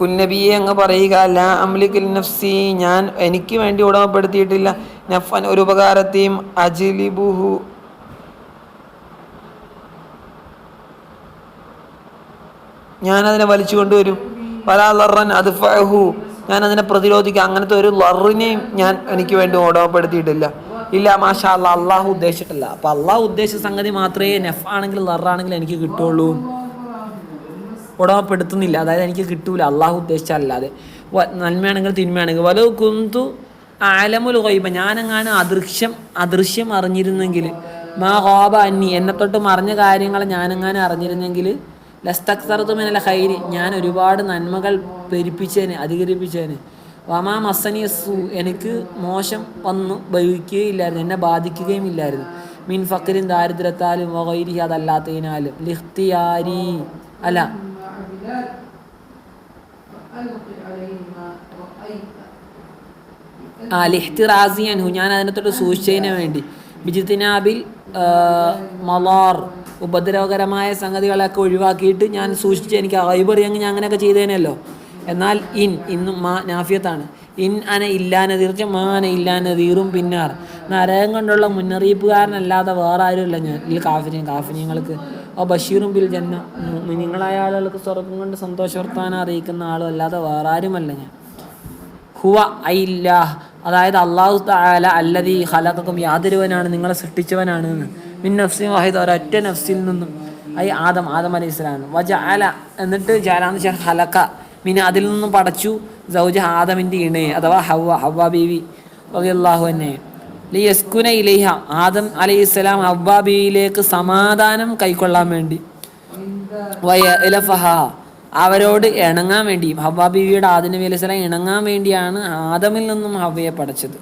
കുന്നബിയെ അങ്ങ് പറയുക ലാ അംലിക്കുൽ നഫ്സി ഞാൻ എനിക്ക് വേണ്ടി ഉടമപ്പെടുത്തിയിട്ടില്ല. നഫൻ ഒരു ഉപകാരത്തെയും അജിലിബുഹു. ഞാൻ അതിനെ വലിച്ചു കൊണ്ടുവരും. പല ലറൻ അത് ഫഹു ഞാൻ അതിനെ പ്രതിരോധിക്കുക. അങ്ങനത്തെ ഒരു ലറിനെയും ഞാൻ എനിക്ക് വേണ്ടി ഉടമപ്പെടുത്തിയിട്ടില്ല. ഇല്ല മാഷാ അല്ലാ അള്ളാഹു ഉദ്ദേശിച്ചിട്ടില്ല. അപ്പം അള്ളാഹു ഉദ്ദേശിച്ച സംഗതി മാത്രമേ നെഫ് ആണെങ്കിലും ലറാണെങ്കിലും എനിക്ക് കിട്ടുള്ളൂ. ഉടമപ്പെടുത്തുന്നില്ല അതായത് എനിക്ക് കിട്ടൂല. അള്ളാഹു ഉദ്ദേശിച്ചാലല്ലാതെ. നന്മയാണെങ്കിൽ തിന്മയാണെങ്കിൽ. വലോ കുന്തു ആലമുൽ ഗൈബ. ഞാനെങ്ങാനും അദൃശ്യം അദൃശ്യം അറിഞ്ഞിരുന്നെങ്കിൽ മാ ഹോബ അന്നി എന്നെ തൊട്ട് മറിഞ്ഞ കാര്യങ്ങൾ ഞാനെങ്ങാനും അറിഞ്ഞിരുന്നെങ്കിൽ ലസ്തക്സർത്തുമിനല്ല ഹൈരി ഞാൻ ഒരുപാട് നന്മകൾ പെരുപ്പിച്ചേന് അധികരിപ്പിച്ചേന്. വമാ മസനി സു എനിക്ക് മോശം വന്നു ഭവിക്കുകയില്ലായിരുന്നു. എന്നെ ബാധിക്കുകയും ഇല്ലായിരുന്നു. മീൻ ഫക്കരും ദാരിദ്ര്യത്താലും വൈരി അതല്ലാത്തതിനാലും. ലിഹ്തിയാരി അല്ല ആ ലിഹ്തിറാസിയൻഹു ഞാൻ അതിനകത്തോട്ട് സൂക്ഷിച്ചതിന് വേണ്ടി. ബിജിത്തിനാബിൽ മലാർ ഉപദ്രവകരമായ സംഗതികളൊക്കെ ഒഴിവാക്കിയിട്ട് ഞാൻ സൂക്ഷിച്ച് എനിക്ക് അയ്ബറിയങ്ങ് ഞാൻ അങ്ങനെയൊക്കെ ചെയ്തേനല്ലോ. എന്നാൽ ഇൻ ഇന്നും മാ നാഫിയത്താണ്. ഇൻ അന ഇല്ലാന തീർച്ച മാന അന ഇല്ലാന തീറും പിന്നാർ. നരകം കൊണ്ടുള്ള മുന്നറിയിപ്പുകാരനല്ലാതെ വേറെ ആരുമില്ല ഞാൻ. ഇതിൽ കാഫിനിയും കാഫിനിയങ്ങൾക്ക് ഓ ബഷീറും ബിൽ ജന്ന നിങ്ങളായ ആളുകൾക്ക് സ്വർഗം കൊണ്ട് സന്തോഷവർത്താനം അറിയിക്കുന്ന ആളും അല്ലാതെ വേറെ ആരുമല്ല ഞാൻ. ഹുവ ഐല്ലാ അതായത് അള്ളാഹു താല അല്ലതി ഹലക്കും യാതൊരുവനാണ് നിങ്ങളെ സൃഷ്ടിച്ചവനാണ് മിൻ നഫ്സി വാഹിദ് ഒരൊറ്റ നഫ്സിൽ നിന്നും. ഐ ആദം ആദം അലൈഹി ഇസ്ലാമാണ് വജ അല എന്നിട്ട് ജാലാന്ന് വെച്ചാൽ ഹലക്ക മിന അതിൽ നിന്നും പടച്ചു. സൗജ ആദമിന്റെ ഇണയെ അഥവാ ഹവ ഹവ ബീവി അള്ളാഹു എന്നെ ലി യസ്കുന ഇലൈഹ. ആദം അലൈഹി സ്വലാം ഹവ്വ സമാധാനം കൈക്കൊള്ളാൻ വേണ്ടി. വയലഫഹ അവരോട് ഇണങ്ങാൻ വേണ്ടി. ഹവ്വ ആദിന നബി ഇണങ്ങാൻ വേണ്ടിയാണ് ആദമിൽ നിന്നും ഹവ്വയെ പടച്ചത്.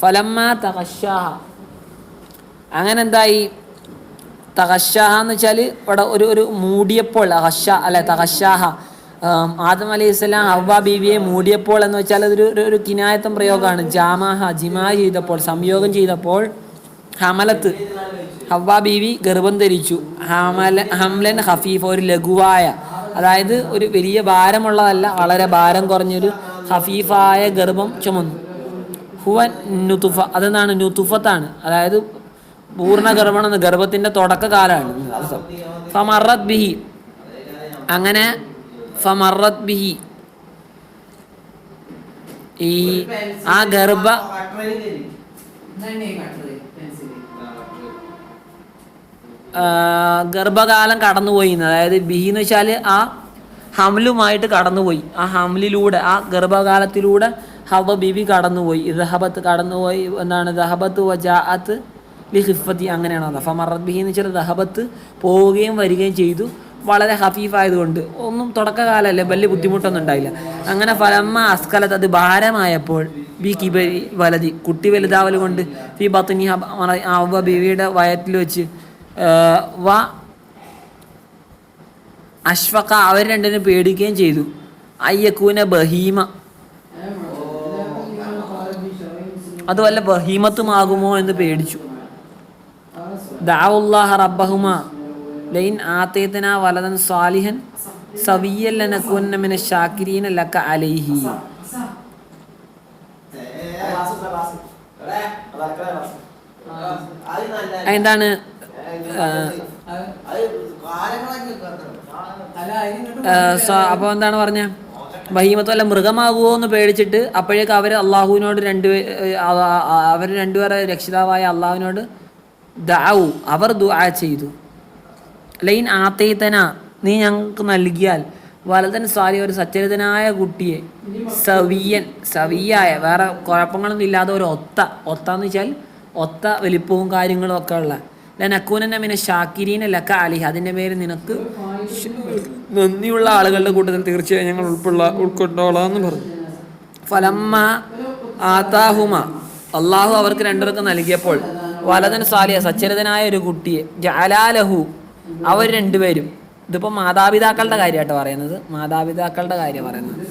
ഫലമ്മ തകശാഹ അങ്ങനെ എന്തായി? തകശാഹ എന്ന് വെച്ചാൽ ഇവിടെ ഒരു ഒരു മൂടിയപ്പോൾ അഹഷ അല്ലെ തകശാഹ ആദം അലൈഹി സ്വലാം ഹവ്വ ബീവിയെ മൂടിയപ്പോൾ എന്ന് വെച്ചാൽ അതൊരു ഒരു- കിനായത്തം പ്രയോഗമാണ്. ജാമാഹ ജിമാ ചെയ്തപ്പോൾ സംയോഗം ചെയ്തപ്പോൾ ഹമലത്ത് ഹവ്വ ബീവി ഗർഭം ധരിച്ചു. ഹമല ഹംലൻ ഹഫീഫ ഒരു ലഘുവായ അതായത് ഒരു വലിയ ഭാരമുള്ളതല്ല വളരെ ഭാരം കുറഞ്ഞൊരു ഹഫീഫായ ഗർഭം ചുമന്നു. ഹുവൻ നുതുഫ അതെന്താണ്? നുതുഫത്താണ്. അതായത് പൂർണ ഗർഭം ഗർഭത്തിന്റെ തുടക്കകാലമാണ്. ഫമറത് ബിഹി. അങ്ങനെ ഫമറത് ബിഹി ഈ ആ ഗർഭ ഗർഭകാലം കടന്നുപോയി. അതായത് ബിഹി എന്ന് വെച്ചാൽ ആ ഹംലുമായിട്ട് കടന്നുപോയി. ആ ഹംലിലൂടെ ആ ഗർഭകാലത്തിലൂടെ ഹവ ബിബി കടന്നുപോയി. ദഹബത്ത് കടന്നുപോയി. എന്താണ്? ദഹബത്ത് വജാഅത്ത് ലി ഹിഫത്തി അങ്ങനെയാണ് ഫമറത് ബിഹി എന്ന് വെച്ചാൽ ദഹബത്ത് പോവുകയും വരികയും ചെയ്തു. വളരെ ഹഫീഫായതുകൊണ്ട് ഒന്നും തുടക്കകാലമല്ലേ വലിയ ബുദ്ധിമുട്ടൊന്നും ഉണ്ടായില്ല. അങ്ങനെ ഫലമ്മ അസ്കലത്ത് അത് ഭാരമായപ്പോൾ ബി കിബരി വലതി കുട്ടി വലുതാവൽ കൊണ്ട് ഫി ബത്തുനി അവ ബിവിയുടെ വയറ്റിൽ വെച്ച് വ അഷ്ഫക്ക അവർ രണ്ടിനും പേടിക്കുകയും ചെയ്തു. അയ്യക്കൂന ബഹീമ. അത് വല്ല ബഹീമത്തുമാകുമോ എന്ന് പേടിച്ചു. ദാവുല്ലാഹ റബ്ബഹുമ. ലൈൻ ആത്തേത്തന വലതൻ സാലിഹൻ സവിയല്ലനക്കുന്ന മിന ഷാക്കിരീന ലക്ക അലൈഹി. എന്താണ് അപ്പോൾ എന്താണ് പറഞ്ഞ? ബഹീമത്ത് വല്ല മൃഗമാകുമോ എന്ന് പേടിച്ചിട്ട് അപ്പോഴേക്ക് അവർ അള്ളാഹുവിനോട് രണ്ട് അവർ രണ്ടുപേരെ രക്ഷിതാവായ അള്ളാഹുവിനോട് ദാവു അവർ ദുആ ചെയ്തു. ലൈൻ ആത്തേതന. നീ ഞങ്ങൾക്ക് നൽകിയാൽ വലതൻ സ്വാലി ഒരു സച്ചരിതനായ കുട്ടിയെ. സവിയൻ. സവിയായ. വേറെ കുഴപ്പങ്ങളൊന്നും ഇല്ലാതെ ഒരു ഒത്ത. ഒത്ത എന്ന് വെച്ചാൽ ഒത്ത വലിപ്പവും കാര്യങ്ങളും ഒക്കെ ഉള്ള. ലനക്കൂനന്നെ പിന്നെ ഷാക്കിരീൻ ലക്ക അലിഹ. അതിന്റെ പേര് നിനക്ക് നന്ദിയുള്ള ആളുകളുടെ കൂട്ടത്തിൽ തീർച്ചയായും ഞങ്ങൾ ഉൾപ്പെടുള്ള ഉൾക്കൊണ്ടോളാം എന്ന് പറഞ്ഞു. ഫലമ്മ ആതാഹുമ. അള്ളാഹു അവർക്ക് രണ്ടുപേർക്കും നൽകിയപ്പോൾ വലതൻ സാലിയ സച്ചരിതനായ ഒരു കുട്ടിയെ ജാലാലഹു അവർ രണ്ടുപേരും. ഇതിപ്പോൾ മാതാപിതാക്കളുടെ കാര്യമായിട്ട് പറയുന്നത്. മാതാപിതാക്കളുടെ കാര്യം പറയുന്നത്.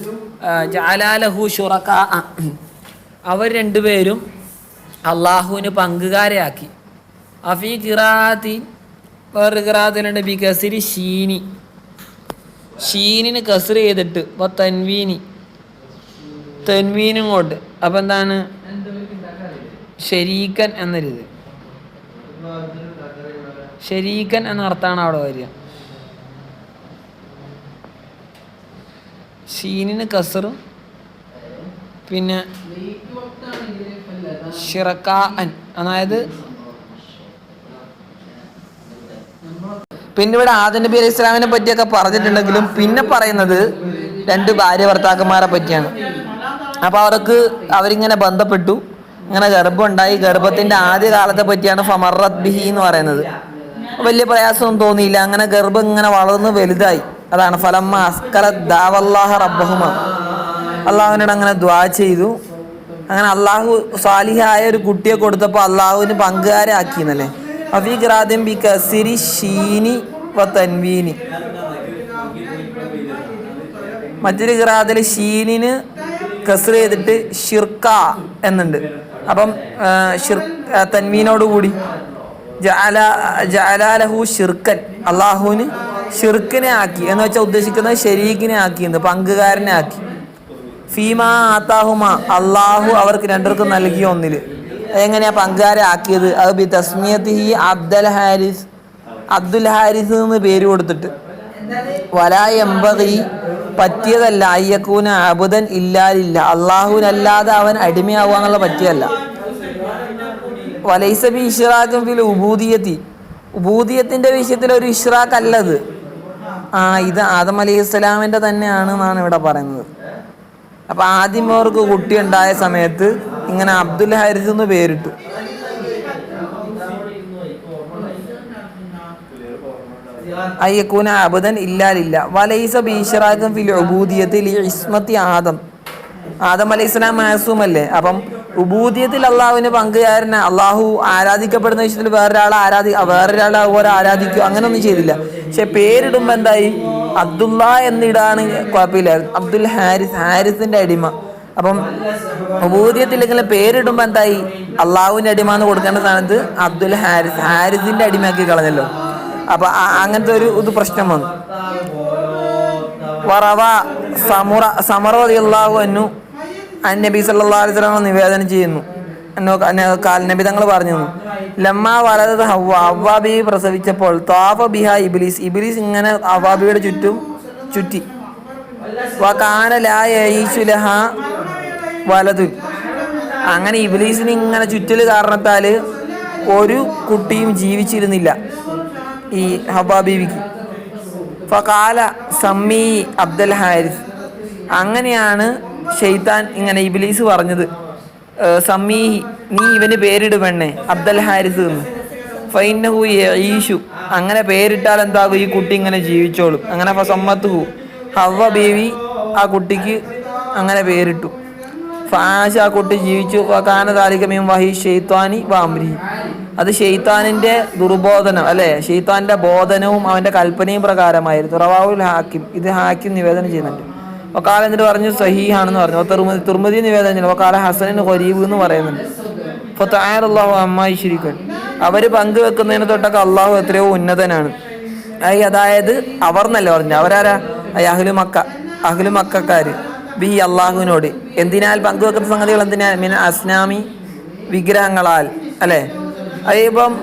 ജാലാലഹു ഷുറക്ക അവർ രണ്ടുപേരും അള്ളാഹുവിന് പങ്കുകാരെയാക്കി. അഫീ കിറാത്തി വേറൊരു ഖിറാത്തിലുണ്ട് ബി കസിരി ഷീനി ഷീനിന് കസർ ചെയ്തിട്ട് അപ്പോൾ തൻവീനി. തൻവീനും കൊണ്ട് അപ്പം എന്താണ്? ഷരീക്കൻ എന്നൊരിത്. ഷരീക്കൻ എന്ന അർത്ഥമാണ് അവിടെ വരിക. ഷീനിന് കസറും പിന്നെ ഷിറക്കാൻ അതായത് പിന്നെ ഇവിടെ ആദം നബി അലൈഹി ഇസ്ലാമിനെ പറ്റിയൊക്കെ പറഞ്ഞിട്ടുണ്ടെങ്കിലും പിന്നെ പറയുന്നത് രണ്ട് ഭാര്യ ഭർത്താക്കന്മാരെ പറ്റിയാണ്. അപ്പൊ അവർക്ക് അവരിങ്ങനെ ബന്ധപ്പെട്ടു. അങ്ങനെ ഗർഭം ഉണ്ടായി. ഗർഭത്തിന്റെ ആദ്യ കാലത്തെ പറ്റിയാണ് ഫമറത് ബിഹി എന്ന് പറയുന്നത്. വലിയ പ്രയാസമൊന്നും തോന്നിയില്ല. അങ്ങനെ ഗർഭം ഇങ്ങനെ വളർന്ന് വലുതായി. അതാണ് ഫലമ്മ അസ്കല ദാവല്ലാഹ റബ്ബഹുമ. അള്ളാഹുവിനോട് അങ്ങനെ ദ്വാ ചെയ്തു. അങ്ങനെ അള്ളാഹു സാലിഹായ ഒരു കുട്ടിയെ കൊടുത്തപ്പോൾ അള്ളാഹുവിന് പങ്കുകാരെ ആക്കിയെന്നല്ലേ അഫീ ഗ്രാദ്യം ബി കസിരി ഷീനി വ തൻവീനി. മറ്റൊരു ഗ്രാദിൽ ഷീനിന് കസർ ചെയ്തിട്ട് ഷിർക്ക എന്നുണ്ട്. അപ്പം ഷിർ ആ, ജഅലാലഹു ഷിർക്കൻ അള്ളാഹുവിന് ഷിർക്കിനെ ആക്കി. എന്ന് വെച്ചാൽ ഉദ്ദേശിക്കുന്നത് ഷെരീഖിനെ ആക്കി എന്ന് പങ്കുകാരനെ ആക്കി. ഫീമ ആത്താഹുമ. അള്ളാഹു അവർക്ക് രണ്ടുപേർക്കും നൽകിയ ഒന്നിൽ. എങ്ങനെയാ പങ്കുകാരെ ആക്കിയത്? അത് ബി തസ്മിയത്ത് ഹി അബ്ദൽ ഹാരിസ്. അബ്ദുൽ ഹാരിസ് എന്ന് പേര് കൊടുത്തിട്ട്. വലാ എമ്പതി പറ്റിയതല്ല. അയ്യക്കൂന അബുദൻ ഇല്ലാലില്ല അള്ളാഹുവിനല്ലാതെ അവൻ അടിമയാവുക എന്നുള്ള പറ്റിയല്ല വലൈസ ബി ഇഷ്റാഖും ഫിൽ ഉബൂദിയത്തി. ഉബൂദിയത്തിന്റെ വിഷയത്തിൽ ഒരു ഇഷ്റാഖ് അല്ലത് ആ ഇത് ആദം അലൈഹി ഇസ്ലാമിന്റെ തന്നെയാണ് എന്നാണ് ഇവിടെ പറയുന്നത്. അപ്പം ആദ്യം അവർക്ക് കുട്ടി ഉണ്ടായ സമയത്ത് ഇങ്ങനെ അബ്ദുൽ ഹാരിസ് എന്ന് പേരിട്ടു. അയ്യക്കൂന അബുദൻ ഇല്ലാലില്ല. വലൈസ ബീഷറാഖും ഫിൽ ഉബൂദിയത്തിൽ ഇസ്മത്തി ആദം. ആദം അലൈഹി സ്വലാം മാസൂമല്ലേ? അപ്പം ഉബൂദിയത്തിൽ അള്ളാഹുവിന് പങ്കുകാരനെ അള്ളാഹു ആരാധിക്കപ്പെടുന്ന വിഷയത്തിൽ വേറൊരാളെ ആരാധി വേറൊരാളെ അതുപോലെ ആരാധിക്കുക അങ്ങനൊന്നും ചെയ്തില്ല. പക്ഷെ പേരിടുമ്പോൾ എന്തായി? അബ്ദുള്ള എന്നിടാണ് കുഴപ്പമില്ലായിരുന്നു അബ്ദുൽ ഹാരിസ് ഹാരിസിന്റെ അടിമ. അപ്പം ഉബൂദിയത്തിലെങ്കിലും പേരിടുമ്പോൾ എന്തായി? അള്ളാഹുവിന്റെ അടിമ എന്ന് കൊടുക്കേണ്ട സ്ഥാനത്ത് അബ്ദുൽ ഹാരിസ് ഹാരിസിന്റെ അടിമയാക്കി കളഞ്ഞല്ലോ. അപ്പൊ അങ്ങനത്തെ ഒരു ഇത് പ്രശ്നം വന്നു. വറവ സമുറ സമറ അന്നബി സല്ലല്ലാഹു അലൈഹി വസല്ലം നിവേദനം ചെയ്യുന്നു. കാൽനബി തങ്ങൾ പറഞ്ഞു. ലമ്മ വലത് ഹവ്വ. അവ്വാബി പ്രസവിച്ചപ്പോൾ താഫ ബിഹ ഇബ്ലീസ്. ഇബ്ലീസ് ഇങ്ങനെ അവ്വാബിയുടെ ചുറ്റും ചുറ്റി. വലതു അങ്ങനെ ഇബിലീസിന് ഇങ്ങനെ ചുറ്റൽ കാരണത്താൽ ഒരു കുട്ടിയും ജീവിച്ചിരുന്നില്ല ഈ ഹബ്ബാ ബീവിക്ക് ഫകാല സമ്മി അബ്ദുൽ ഹാരിസ്. അങ്ങനെയാണ് ഷെയ്ത്താൻ ഇങ്ങനെ ഇബിലീസ് പറഞ്ഞത് സമ്മീ നീ ഇവന് പേരിട് പെണ്ണെ അബ്ദൽ ഹാരിസ് എന്ന്. ഫൈനഹു ഈഷു അങ്ങനെ പേരിട്ടാൽ എന്താകും? ഈ കുട്ടി ഇങ്ങനെ ജീവിച്ചോളും. അങ്ങനെ ഫസമ്മത്ത് ഹു. ഹവ ബേവി ആ കുട്ടിക്ക് അങ്ങനെ പേരിട്ടു. ഫാഷ ആ കുട്ടി ജീവിച്ചു. കാന താലികമയും വഹി ഷെയ്ത്താനി വാമ്രി അത് ഷെയ്ത്താനിന്റെ ദുർബോധനം അല്ലേ? ഷെയ്ത്താന്റെ ബോധനവും അവന്റെ കൽപ്പനയും പ്രകാരമായിരുന്നു. റവാവുൽ ഹാക്കിം ഇത് ഹാക്കിം നിവേദനം ചെയ്യുന്നുണ്ട്. ഒക്കാല എന്നിട്ട് പറഞ്ഞു സഹീഹാണെന്ന് പറഞ്ഞു. തുർമതി തുർമതി നിവേദനം വക്കാല ഹസനിന് ഖരീബ് എന്ന് പറയുന്നുണ്ട്. അപ്പോൾ തായറല്ലാഹു അമ്മായി ശരിക്കൻ അവർ പങ്കുവെക്കുന്നതിന് തൊട്ടൊക്കെ അള്ളാഹു എത്രയോ ഉന്നതനാണ്. അതായത് അവർ എന്നല്ല പറഞ്ഞു അവരാരാ? അഹ്ലു മക്ക അഹ്ലു മക്കാര് ബി അള്ളാഹുവിനോട്. എന്തിനാൽ പങ്കുവെക്കുന്ന സംഗതികൾ എന്തിനാ? മീൻ അസ്നാമി വിഗ്രഹങ്ങളാൽ അല്ലേ? അതിപ്പം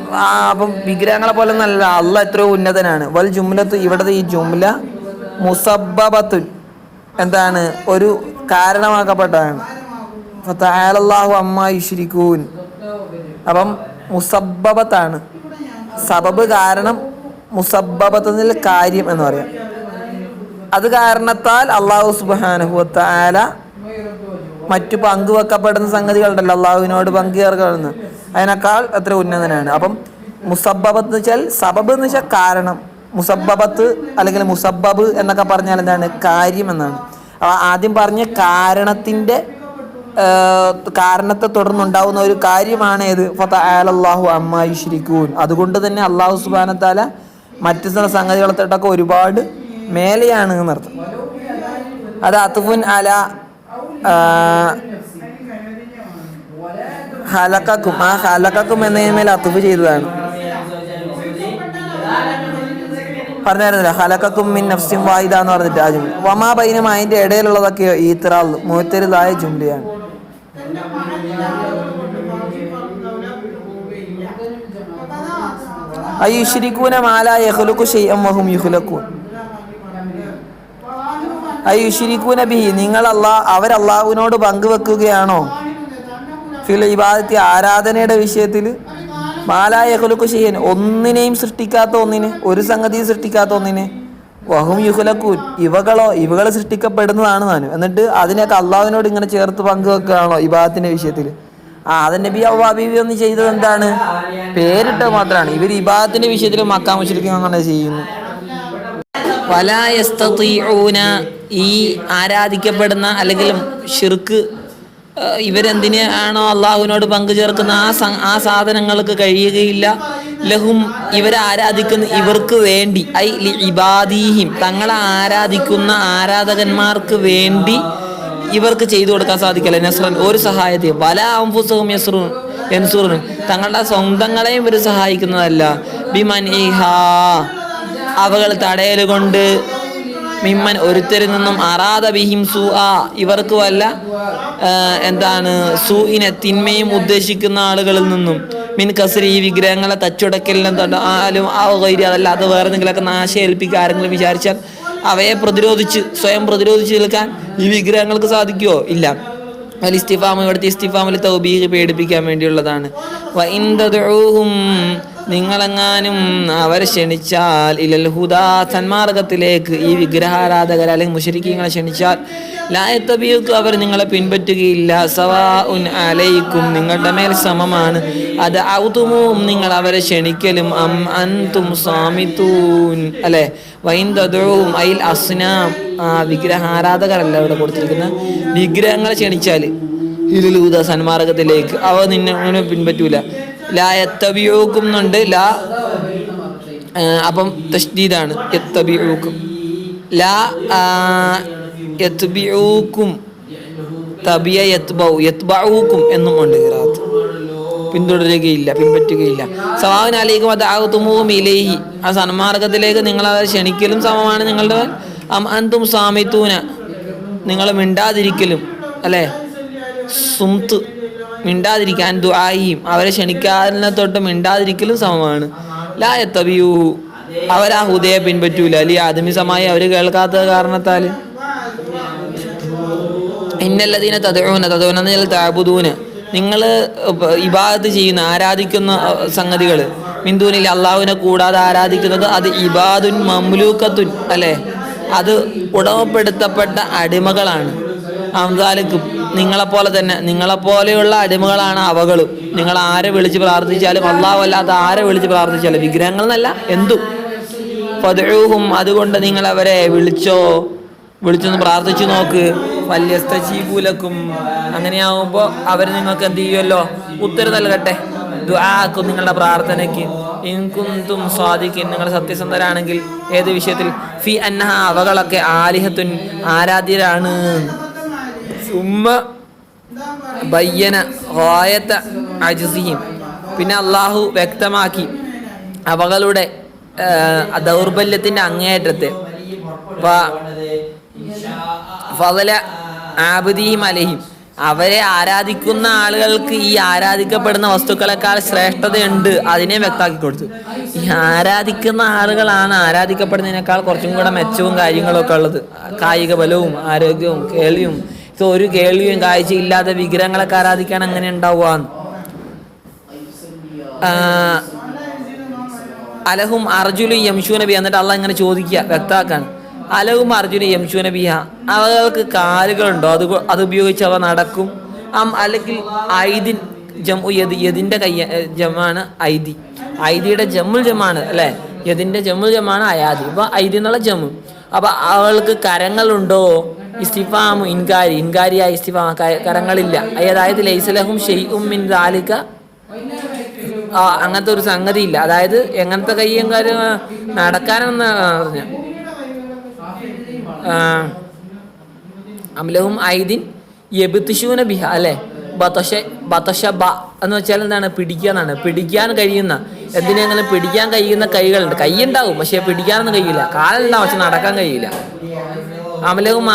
അപ്പം വിഗ്രഹങ്ങളെ പോലെ നല്ല അള്ള എത്രയോ ഉന്നതനാണ്. വൽ ജുംലത്ത് ഇവിടുത്തെ ഈ ജുംല മുസബത്തുൻ എന്താണ്? ഒരു കാരണമാക്കപ്പെട്ടതാണ്. ഫതആലല്ലാഹു അമ്മ യുശ്രികൂൻ. അപ്പം മുസബബത്താണ് സബബ് കാരണം മുസബബത്തിൽ കാര്യം എന്ന് പറയാം. അത് കാരണത്താൽ അള്ളാഹു സുബാനുഹുത്താല മറ്റു പങ്കുവെക്കപ്പെടുന്ന സംഗതികളുണ്ടല്ലോ. അള്ളാഹുവിനോട് പങ്കു ചേർക്കുന്നത് അതിനേക്കാൾ അത്ര ഉന്നതനാണ്. അപ്പം മുസബബത്ത് എന്ന് വെച്ചാൽ സബബ് എന്ന് വെച്ചാൽ കാരണം. മുസബബത്ത് അല്ലെങ്കിൽ മുസബബ് എന്നൊക്കെ പറഞ്ഞാൽ എന്താണ്? കാര്യം എന്നാണ്. ആദ്യം പറഞ്ഞ കാരണത്തിന്റെ കാരണത്തെ തുടർന്നുണ്ടാവുന്ന ഒരു കാര്യമാണ് ഏത്? ഫതആലല്ലാഹു അമ്മായി ശരിക്കൂൻ അതുകൊണ്ട് തന്നെ അള്ളാഹു സുബാനത്താല മറ്റു ചില സംഗതികളെ ഒരുപാട് മേലെയാണ് എന്നർത്ഥം. അത് അത്തുഫുൻ അല ഹലക്കും ആ ഹലക്കും എന്നതിന്മേൽ അത്തുഫ് ചെയ്തതാണ്. പറഞ്ഞായിരുന്നില്ല. ഹലക്കും മിൻ നഫ്സിൻ വായിദ എന്ന് പറഞ്ഞിട്ട് ആ ജുംല. വമാ ബൈനും അതിന്റെ ഇടയിലുള്ളതൊക്കെ ഈത്തറാൾ മുഹത്തരിതായ ജുംലയാണ്. അയ്യുശ്രിക്കൂന മാല യഹ്ലുക്കു ഷൈഅം വഹും നിങ്ങൾ അല്ലാ അവർ അള്ളാഹുവിനോട് പങ്കുവെക്കുകയാണോ? ഫിൽ ഇബാദത്തി ആരാധനയുടെ വിഷയത്തിൽ മാലാ യഹ്ലുക്കു ഷൈഅൻ ഒന്നിനെയും സൃഷ്ടിക്കാത്ത ഒന്നിന് ഒരു സംഗതിയും സൃഷ്ടിക്കാത്ത ഒന്നിന്. വഹും യുഹുലക്കൂൻ ഇവകളോ ഇവകൾ സൃഷ്ടിക്കപ്പെടുന്നതാണ് താനും എന്നിട്ട് അതിനൊക്കെ അള്ളാഹുവിനോട് ഇങ്ങനെ ചേർത്ത് പങ്കുവെക്കുകയാണോ ഇബാദത്തിന്റെ വിഷയത്തിൽ ആ അത് നബി അവബീബി ഒന്ന് ചെയ്തത് എന്താണ്? പേരിട്ടത് മാത്രമാണ്. ഇവർ ഇബാദത്തിന്റെ വിഷയത്തിൽ മക്കാ മുശ്രിക്കും അങ്ങനെ ചെയ്യുന്നു. പല ഈ ആരാധിക്കപ്പെടുന്ന അല്ലെങ്കിൽ ഷിർക്ക് ഏഹ് ഇവരെന്തിനെ അള്ളാഹുവിനോട് പങ്കു ചേർക്കുന്ന ആ ആ സാധനങ്ങൾക്ക് കഴിയുകയില്ല. ലഹും ഇവരെ ആരാധിക്കുന്ന ഇവർക്ക് വേണ്ടി ഐ ഇബാദീഹിം തങ്ങളെ ആരാധിക്കുന്ന ആരാധകന്മാർക്ക് വേണ്ടി ഇവർക്ക് ചെയ്തു കൊടുക്കാൻ സാധിക്കില്ല? നസ്രൻ ഒരു സഹായത്തെ. വല അംഫുസഹും യസ്റുൻ യൻസുറിനും. തങ്ങളുടെ സ്വന്തങ്ങളെയും ഇവർ സഹായിക്കുന്നതല്ല. ബിമൻ അവകൾ തടയൽ കൊണ്ട് മിമ്മൻ ഒരുത്തരിൽ നിന്നും അറാദ ബിഹിം സു ആ ഇവർക്ക് വല്ല എന്താണ് സൂഇനെ തിന്മയും ഉദ്ദേശിക്കുന്ന ആളുകളിൽ നിന്നും. മിൻ കസരി ഈ വിഗ്രഹങ്ങളെ തച്ചുടക്കലിനും ആലും ആ അതല്ല അത് വേറെ എന്തെങ്കിലുമൊക്കെ നാശം ഏൽപ്പിക്കുക ആരെങ്കിലും വിചാരിച്ചാൽ അവയെ പ്രതിരോധിച്ച് സ്വയം പ്രതിരോധിച്ച് നിൽക്കാൻ ഈ വിഗ്രഹങ്ങൾക്ക് സാധിക്കുമോ ഇല്ല. അതിൽ ഇസ്തിഫാം ഇവിടുത്തെ ഇസ്തിഫാമിൽ തൗബീഹ് പേടിപ്പിക്കാൻ വേണ്ടിയുള്ളതാണ്. നിങ്ങളെങ്ങാനും അവർ ക്ഷണിച്ചാൽ ഇലൽ ഹുദാ സന്മാർഗത്തിലേക്ക് ഈ വിഗ്രഹാരാധകർ അല്ലെങ്കിൽ മുഷരിക്കങ്ങളെ ക്ഷണിച്ചാൽ ലായത്തബിയക്ക് അവർ നിങ്ങളെ പിൻപറ്റുകയില്ല. സവാ ഉൻ അലയിക്കും നിങ്ങളുടെ മേൽ സമമാണ് അത് ഔതുമും നിങ്ങൾ അവരെ ക്ഷണിക്കലും. അം അന്തും സ്വാമിത്തൂൻ അല്ലെ? വൈന്തതും അയിൽ അസ്നാം. ആ വിഗ്രഹാരാധകരല്ല ഇവിടെ കൊടുത്തിരിക്കുന്ന വിഗ്രഹങ്ങളെ ക്ഷണിച്ചാൽ ഇതിലൂത സന്മാർഗത്തിലേക്ക്. അവ നിന്നെ പിൻപറ്റൂല. ലാ എത്തബിയോക്കുന്നുണ്ട് ലാ അപ്പം തഷ്ദീദാണ് എത്തബിയൂക്കും ലാ ആ, യത്ബിഊക്കും തബിയ യത്ബൗ യത്ബഊക്കും എന്നും ഉണ്ട് ഖിറാത്ത്. പിന്തുടരുകയില്ല പിൻപറ്റുകയില്ല. സവാവിനാലേക്കും അത് ആകത്തുമൂവും ഇലേഹി. ആ സന്മാർഗത്തിലേക്ക് നിങ്ങൾ അത് ക്ഷണിക്കലും സമമാണ് നിങ്ങളുടെ അന്തും സാമിത്തൂന നിങ്ങൾ മിണ്ടാതിരിക്കലും. അല്ലേ? സുംത്ത്. മിണ്ടാതിരിക്കാൻ ദുആയിയും. അവരെ ക്ഷണിക്കാതിനെ തൊട്ട് മിണ്ടാതിരിക്കലും സമമാണ്. ലാ അവർ അവരാ ഹുദയെ പിൻപറ്റൂല. അല്ലെ ആദമിസമായി അവർ കേൾക്കാത്ത കാരണത്താൽ ഇന്നല്ലതീനെ തതൂന തതൂന എന്ന് വെച്ചാൽ താബുദൂന് നിങ്ങൾ ഇബാദത്ത് ചെയ്യുന്ന ആരാധിക്കുന്ന സംഗതികൾ മിന്ദൂനിൽ അള്ളാഹുവിനെ കൂടാതെ ആരാധിക്കുന്നത് അത് ഇബാദുൻ മംലൂക്കത്തുൻ. അല്ലേ? അത് ഉടമപ്പെടുത്തപ്പെട്ട അടിമകളാണ്. അംസാലിക്കും നിങ്ങളെപ്പോലെ തന്നെ. നിങ്ങളെപ്പോലെയുള്ള അടിമകളാണ് അവകളും. നിങ്ങൾ ആരെ വിളിച്ച് പ്രാർത്ഥിച്ചാലും അള്ളാഹു അല്ലാത്ത ആരെ വിളിച്ച് പ്രാർത്ഥിച്ചാലും വിഗ്രഹങ്ങൾ എന്നല്ല എന്തും. പതുഴുഹും അതുകൊണ്ട് നിങ്ങൾ അവരെ വിളിച്ചോ വിളിച്ചൊന്ന് പ്രാർത്ഥിച്ചു നോക്ക്. വല്യസ്തജീബൂലക്കും അങ്ങനെയാവുമ്പോൾ അവർ നിങ്ങൾക്ക് എന്ത് ചെയ്യുമല്ലോ ഉത്തരം നൽകട്ടെ. ദുആക്കും നിങ്ങളുടെ പ്രാർത്ഥനയ്ക്ക്. ഇൻകുന്തും സ്വാധിക്കും നിങ്ങൾ സത്യസന്ധരാണെങ്കിൽ ഏത് വിഷയത്തിൽ? ഫി അന്നഹ അവകളൊക്കെ ആലിഹത്തുൻ ആരാധ്യരാണ്. സുമ്മ ബയ്യന ഗായത്ത അജ്സിഹിം. പിന്നെ അള്ളാഹു വ്യക്തമാക്കി അവകളുടെ ദൗർബല്യത്തിന്റെ അങ്ങേയറ്റത്തെ. ഫതല ആബുദീം അലഹിം. അവരെ ആരാധിക്കുന്ന ആളുകൾക്ക് ഈ ആരാധിക്കപ്പെടുന്ന വസ്തുക്കളെക്കാൾ ശ്രേഷ്ഠതയുണ്ട്. അതിനെ വ്യക്തമാക്കി കൊടുത്തു. ഈ ആരാധിക്കുന്ന ആളുകളാണ് ആരാധിക്കപ്പെടുന്നതിനേക്കാൾ കുറച്ചും കൂടെ മെച്ചവും കാര്യങ്ങളൊക്കെ ഉള്ളത്. കായിക ബലവും ആരോഗ്യവും ഇത് ഒരു കേൾവിയും കാഴ്ചയും ഇല്ലാതെ വിഗ്രഹങ്ങളൊക്കെ ആരാധിക്കാൻ അങ്ങനെ ഉണ്ടാവുക. അലഹും അർജുനും യംശു നബി എന്നിട്ട് അള്ള ഇങ്ങനെ ചോദിക്കുക വ്യക്താക്കാൻ അലഹും അർജുനും യംശു നബിയ അവർക്ക് കാലുകളുണ്ടോ? അത് അത് ഉപയോഗിച്ച് അവ നടക്കും. അം അല്ലെങ്കിൽ ഐദിൻ ജം യതിന്റെ കയ്യ ജമാണ് ഐദി. ഐദിയുടെ ജമ്മുൽ ജമാണ് അല്ലേ? യതിന്റെ ജമ്മുൽ ജമാണ് അയാദി. അപ്പൊ ഐദി എന്നുള്ള ജമ്മു. അപ്പൊ അവൾക്ക് കരങ്ങളുണ്ടോ? ഇസ്തിഫാമു ഇൻകാരി ഇൻകാരിയായ ഇസ്തിഫാമ കരങ്ങളില്ല. അതായത് ലൈസലഹും ഷെയ്ഉം മിൻ ദാലിക. അങ്ങനത്തെ ഒരു സംഗതി ഇല്ല അതായത് എങ്ങനത്തെ കയ്യും കാര്യം നടക്കാനെന്ന് പറഞ്ഞ. അമലഹും ഐദിൻ യബിത്തുശൂന ബിഹ അല്ലെ? ബത്തശ ബത്തശ ബ എന്ന് വെച്ചാൽ എന്താണ്? പിടിക്കുക എന്നാണ്. പിടിക്കാൻ കഴിയുന്ന. എന്തിനെങ്കിലും പിടിക്കാൻ കഴിയുന്ന കൈകളുണ്ട്. കൈ ഉണ്ടാവും പക്ഷെ പിടിക്കാനൊന്നും കഴിയില്ല. കാലുണ്ടാവും പക്ഷെ നടക്കാൻ കഴിയില്ല. അമലവും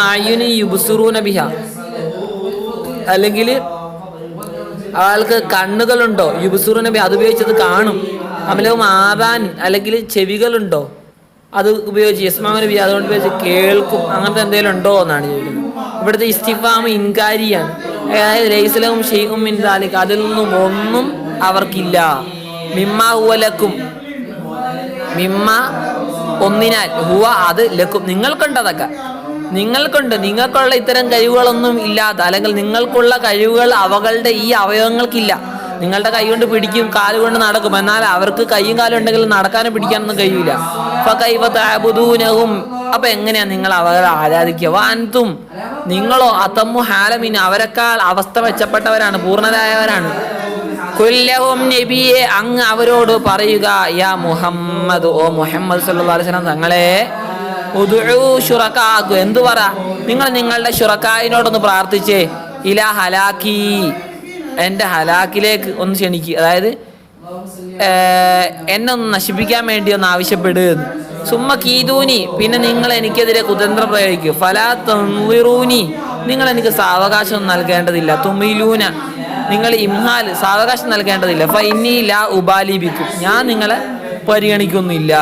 അല്ലെങ്കിൽ ആൾക്ക് കണ്ണുകളുണ്ടോ? യുബുസുറൂന ബിഹ അത് ഉപയോഗിച്ചത് കാണും. അമലവും ആവാൻ അല്ലെങ്കിൽ ചെവികളുണ്ടോ? അത് ഉപയോഗിച്ച് യസ്മാമന നബി അതുകൊണ്ട് ഉപയോഗിച്ച് കേൾക്കും. അങ്ങനത്തെ എന്തെങ്കിലും ഉണ്ടോ എന്നാണ് ചോദിക്കുന്നത്. ഇവിടുത്തെ ഇസ്തിഫാം ഇൻകാരിയാണ്. അതായത് ലൈസലവും ഷെയ്ഖും മിൻദാലിക്ക് അതിൽ നിന്നും ഒന്നും അവർക്കില്ല. മിമ്മ ഹുവലക്കും മിമ്മ ഒന്നിനാൽ ഹുവ അത് ലക്കും. നിങ്ങൾക്കുണ്ട് അതൊക്കെ നിങ്ങൾക്കുണ്ട്. നിങ്ങൾക്കുള്ള ഇത്തരം കഴിവുകളൊന്നും ഇല്ലാത്ത അല്ലെങ്കിൽ നിങ്ങൾക്കുള്ള കഴിവുകൾ അവകളുടെ ഈ അവയവങ്ങൾക്കില്ല. നിങ്ങളുടെ കൈ കൊണ്ട് പിടിക്കും കാൽ കൊണ്ട് നടക്കും. എന്നാൽ അവർക്ക് കൈയും കാലും ഉണ്ടെങ്കിൽ നടക്കാനും പിടിക്കാനൊന്നും കഴിയില്ല അപ്പൊ കൈവത്താബുദൂനവും അപ്പൊ എങ്ങനെയാ നിങ്ങൾ അവരെ ആരാധിക്കുക? വാൻതും നിങ്ങളോ അത്തമ്മു ഹാലമിൻ. അവരെക്കാൾ അവസ്ഥ മെച്ചപ്പെട്ടവരാണ് പൂർണരായവരാണ്. കൊല്ലവും നബിയെ അങ്ങ് അവരോട് പറയുക യാ മുഹമ്മദ് ഓ മുഹമ്മദ് സല്ലല്ലാഹു അലൈഹി തങ്ങളെ ഉദ്ഉ ശുറക്കാക്കു എന്തു പറ? നിങ്ങൾ നിങ്ങളുടെ ശുറക്കായിനോടൊന്ന് പ്രാർത്ഥിച്ചേ. ഇല ഹലാക്കി. എന്റെ ഹലാക്കിലേക്ക് ഒന്ന് ക്ഷണിക്കുക അതായത് എന്നെ ഒന്ന് നശിപ്പിക്കാൻ വേണ്ടി ഒന്ന് ആവശ്യപ്പെടുക സുമ്മ കീതൂനി പിന്നെ നിങ്ങൾ എനിക്കെതിരെ കുതന്ത്രം പ്രയോഗിക്കും. ഫലാ തൂനി നിങ്ങൾ എനിക്ക് സാവകാശം നൽകേണ്ടതില്ല. തുമിലൂന നിങ്ങൾ ഇംഹാൽ സാവകാശം നൽകേണ്ടതില്ല. ഫ ഇന്നി ലാ ഉപാലിപിക്കും ഞാൻ നിങ്ങളെ പരിഗണിക്കുന്നില്ല.